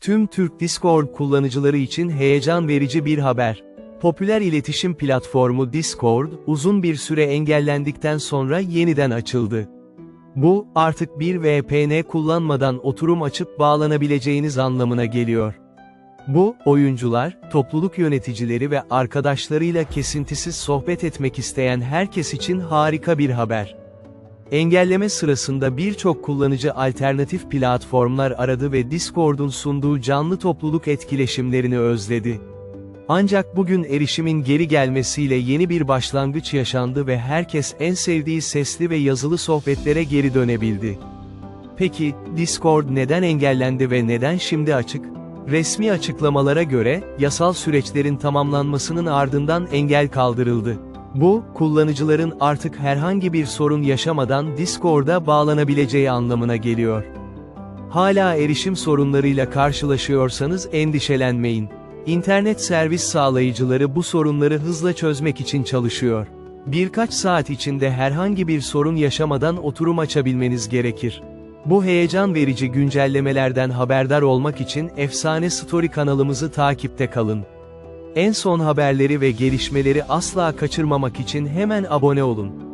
Tüm Türk Discord kullanıcıları için heyecan verici bir haber. Popüler iletişim platformu Discord, uzun bir süre engellendikten sonra yeniden açıldı. Bu, artık bir VPN kullanmadan oturum açıp bağlanabileceğiniz anlamına geliyor. Bu, oyuncular, topluluk yöneticileri ve arkadaşlarıyla kesintisiz sohbet etmek isteyen herkes için harika bir haber. Engelleme sırasında birçok kullanıcı alternatif platformlar aradı ve Discord'un sunduğu canlı topluluk etkileşimlerini özledi. Ancak bugün erişimin geri gelmesiyle yeni bir başlangıç yaşandı ve herkes en sevdiği sesli ve yazılı sohbetlere geri dönebildi. Peki, Discord neden engellendi ve neden şimdi açık? Resmi açıklamalara göre, yasal süreçlerin tamamlanmasının ardından engel kaldırıldı. Bu, kullanıcıların artık herhangi bir sorun yaşamadan Discord'a bağlanabileceği anlamına geliyor. Hala erişim sorunlarıyla karşılaşıyorsanız endişelenmeyin. İnternet servis sağlayıcıları bu sorunları hızla çözmek için çalışıyor. Birkaç saat içinde herhangi bir sorun yaşamadan oturum açabilmeniz gerekir. Bu heyecan verici güncellemelerden haberdar olmak için Efsane Story kanalımızı takipte kalın. En son haberleri ve gelişmeleri asla kaçırmamak için hemen abone olun.